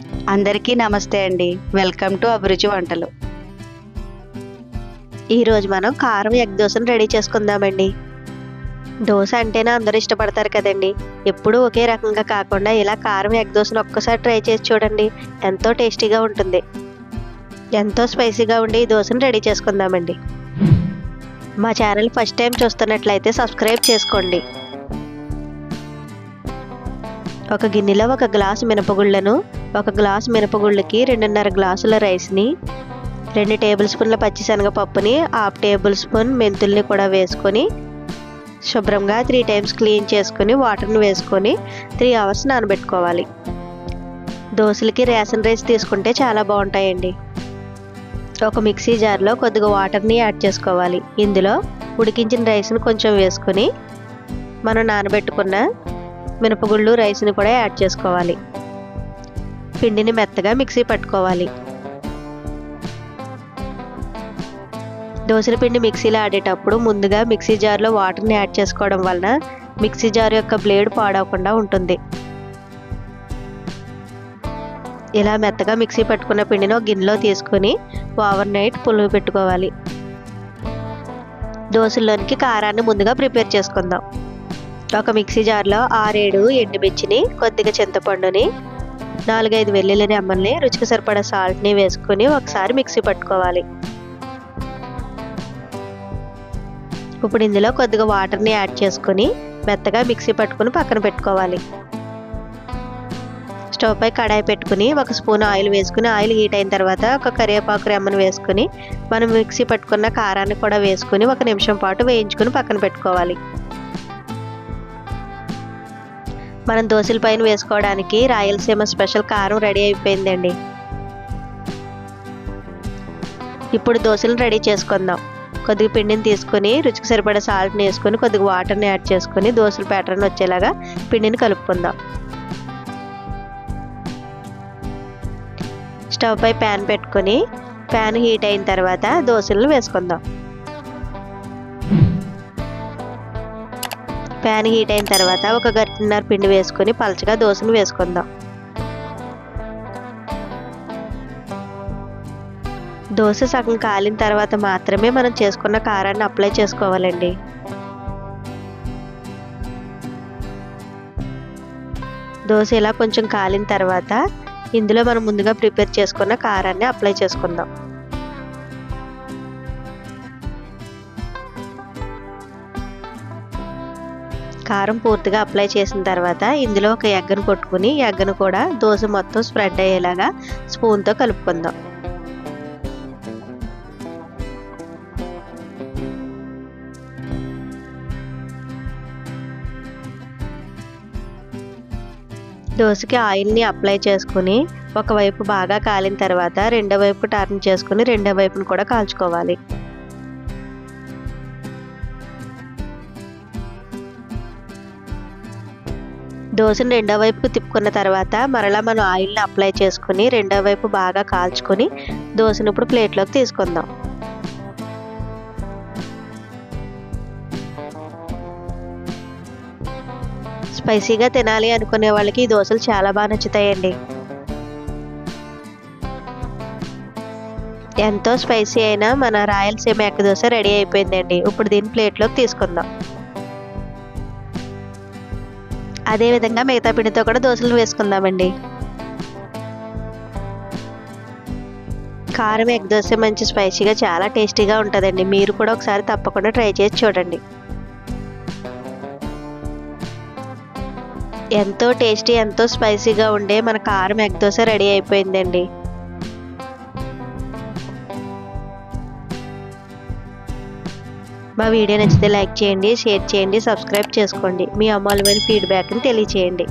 అందరికీ నమస్తే అండి. వెల్కమ్ టు అభిరుచి వంటలు ఈరోజు మనం కారం ఎగ్ దోశను రెడీ చేసుకుందామండి. దోశ అంటేనే అందరూ ఇష్టపడతారు కదండి. ఎప్పుడూ ఒకే రకంగా కాకుండా ఇలా కారం ఎగ్ దోశను ఒక్కసారి ట్రై చేసి చూడండి. ఎంతో టేస్టీగా ఉంటుంది. ఎంతో స్పైసీగా ఉండి ఈ దోశను రెడీ చేసుకుందామండి. మా ఛానల్ ఫస్ట్ టైం చూస్తున్నట్లయితే సబ్స్క్రైబ్ చేసుకోండి. ఒక గిన్నెలో ఒక గ్లాసు మినపగుళ్ళను ఒక గ్లాసు మినపగుళ్ళకి రెండున్నర గ్లాసుల రైస్ని రెండు టేబుల్ స్పూన్ల పచ్చిశనగపప్పుని హాఫ్ టేబుల్ స్పూన్ మెంతుల్ని కూడా వేసుకొని శుభ్రంగా త్రీ టైమ్స్ క్లీన్ చేసుకొని వాటర్ని వేసుకొని త్రీ అవర్స్ నానబెట్టుకోవాలి. దోశలకి రేషన్ రైస్ తీసుకుంటే చాలా బాగుంటాయండి. ఒక మిక్సీ జార్లో కొద్దిగా వాటర్ని యాడ్ చేసుకోవాలి. ఇందులో ఉడికించిన రైస్ని కొంచెం వేసుకొని మనం నానబెట్టుకున్న మినపగుళ్ళు రైస్ని కూడా యాడ్ చేసుకోవాలి. పిండిని మెత్తగా మిక్సీ పట్టుకోవాలి. దోశల పిండి మిక్సీలో ఆడేటప్పుడు ముందుగా మిక్సీ జార్లో వాటర్ని యాడ్ చేసుకోవడం వలన మిక్సీ జార్ యొక్క బ్లేడ్ పాడవకుండా ఉంటుంది. ఇలా మెత్తగా మిక్సీ పట్టుకున్న పిండిని ఒక గిన్నెలో తీసుకొని ఓవర్ నైట్ పులుగు పెట్టుకోవాలి. దోశల్లోనికి కారాన్ని ముందుగా ప్రిపేర్ చేసుకుందాం. ఒక మిక్సీ జార్లో ఆరేడు ఎండుమిర్చిని కొద్దిగా చింతపండుని నాలుగైదు వెల్లుల్లి రెమ్మల్ని రుచికి సరిపడా సాల్ట్ని వేసుకొని ఒకసారి మిక్సీ పట్టుకోవాలి. ఇప్పుడు ఇందులో కొద్దిగా వాటర్ని యాడ్ చేసుకొని మెత్తగా మిక్సీ పట్టుకుని పక్కన పెట్టుకోవాలి. స్టవ్ పై కడాయి పెట్టుకుని ఒక స్పూన్ ఆయిల్ వేసుకుని ఆయిల్ హీట్ అయిన తర్వాత ఒక కరివేపాకు రెమ్మను వేసుకుని మనం మిక్సీ పట్టుకున్న కారాన్ని కూడా వేసుకుని ఒక నిమిషం పాటు వేయించుకుని పక్కన పెట్టుకోవాలి. మనం దోశల పైన వేసుకోవడానికి రాయలసీమ స్పెషల్ కారం రెడీ అయిపోయిందండి. ఇప్పుడు దోశలు రెడీ చేసుకుందాం. కొద్దిగా పిండిని తీసుకొని రుచికి సరిపడే సాల్ట్ని వేసుకొని కొద్దిగా వాటర్ని యాడ్ చేసుకొని దోశల ప్యాటర్న్ వచ్చేలాగా పిండిని కలుపుకుందాం. స్టవ్ పై ప్యాన్ పెట్టుకొని ప్యాన్ హీట్ అయిన తర్వాత దోశలను వేసుకుందాం. ప్యాన్ హీట్ అయిన తర్వాత ఒక గట్టిన్నర పిండి వేసుకొని పలచగా దోశను వేసుకుందాం. దోశ సగం కాలిన తర్వాత మాత్రమే మనం చేసుకున్న కారాన్ని అప్లై చేసుకోవాలండి. దోశ ఇలా కొంచెం కాలిన తర్వాత ఇందులో మనం ముందుగా ప్రిపేర్ చేసుకున్న కారాన్ని అప్లై చేసుకుందాం. కారం పూర్తిగా అప్లై చేసిన తర్వాత ఇందులో ఒక ఎగ్గను కొట్టుకుని ఎగ్గను కూడా దోశ మొత్తం స్ప్రెడ్ అయ్యేలాగా స్పూన్తో కలుపుకుందాం. దోశకి ఆయిల్ని అప్లై చేసుకుని ఒకవైపు బాగా కాలిన తర్వాత రెండో వైపు టర్న్ చేసుకుని రెండో వైపును కూడా కాల్చుకోవాలి. దోశను రెండో వైపుకు తిప్పుకున్న తర్వాత మరలా మనం ఆయిల్ని అప్లై చేసుకుని రెండో వైపు బాగా కాల్చుకొని దోశను ఇప్పుడు ప్లేట్లోకి తీసుకుందాం. స్పైసీగా తినాలి అనుకునే వాళ్ళకి ఈ దోశలు చాలా బాగా నచ్చుతాయండి. ఎంతో స్పైసీ అయినా మన రాయలసీమ ఎక్క దోశ రెడీ అయిపోయిందండి. ఇప్పుడు దీన్ని ప్లేట్లోకి తీసుకుందాం. అదేవిధంగా మిగతా పిండితో కూడా దోశలు వేసుకుందామండి. కారం ఎగ్ దోశ మంచి స్పైసీగా చాలా టేస్టీగా ఉంటుందండి. మీరు కూడా ఒకసారి తప్పకుండా ట్రై చేసి చూడండి. ఎంతో టేస్టీ ఎంతో స్పైసీగా ఉండే మన కారం ఎగ్ దోశ రెడీ అయిపోయిందండి. మా వీడియో నచ్చితే లైక్ చేయండి షేర్ చేయండి సబ్స్క్రైబ్ చేసుకోండి. మీ అమూల్యమైన ఫీడ్బ్యాక్ని తెలియచేయండి.